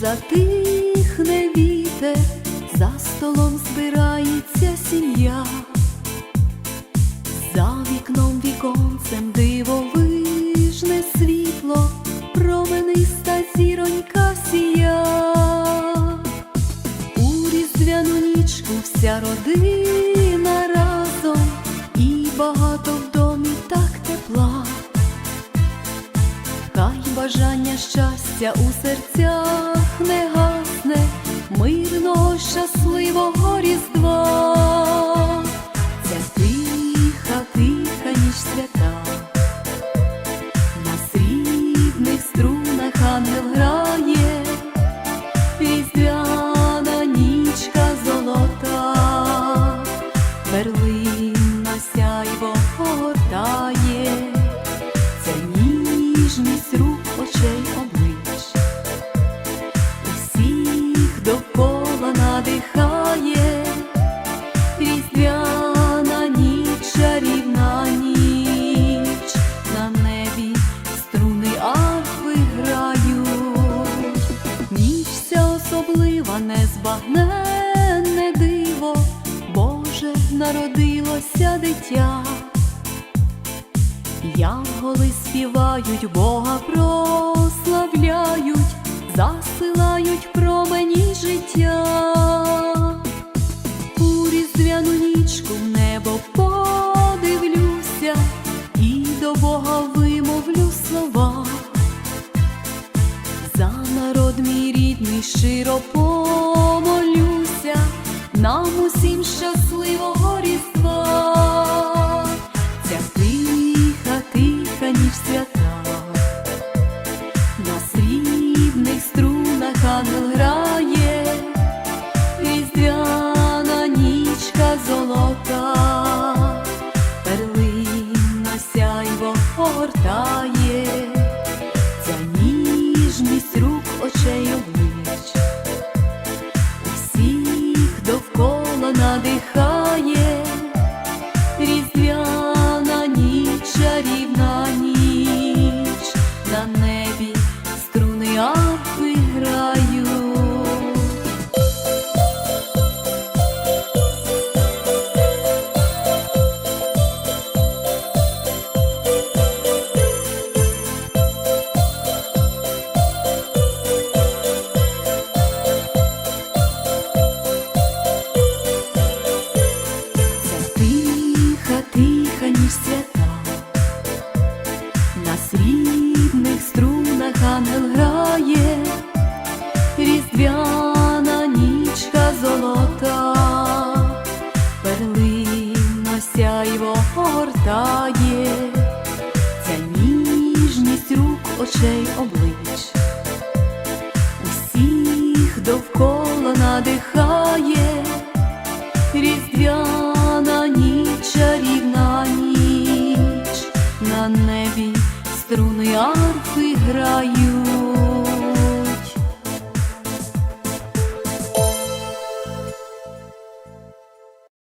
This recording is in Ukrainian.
затихне вітер, за столом збирається сім'я, за вікном віконцем дивовижне світло, промениста зіронька сія. У різдвяну нічку вся родина разом і багато в домі так тепла. Хай бажання щастя у серцях не гасне, мирного щасливого різдва. Незбагненне диво, Боже, народилося дитя. Янголи співають, Бога прославляють, засилають промені життя. У різдвяну нічку в небо подивлюся і до Бога вимовлю слова. За народ мій рідний нам усім щасливого різдва. Ця тиха, тиха ніч свята, на срібних струнах ангел грає, різдвяна нічка золота, перлина сяйво огортає, ця ніжність рук очей огортає, ця ніжність рук очей облич, усіх довкола надихає. Різдвяна ніч, чарівна ніч, на небі струни арфи грають.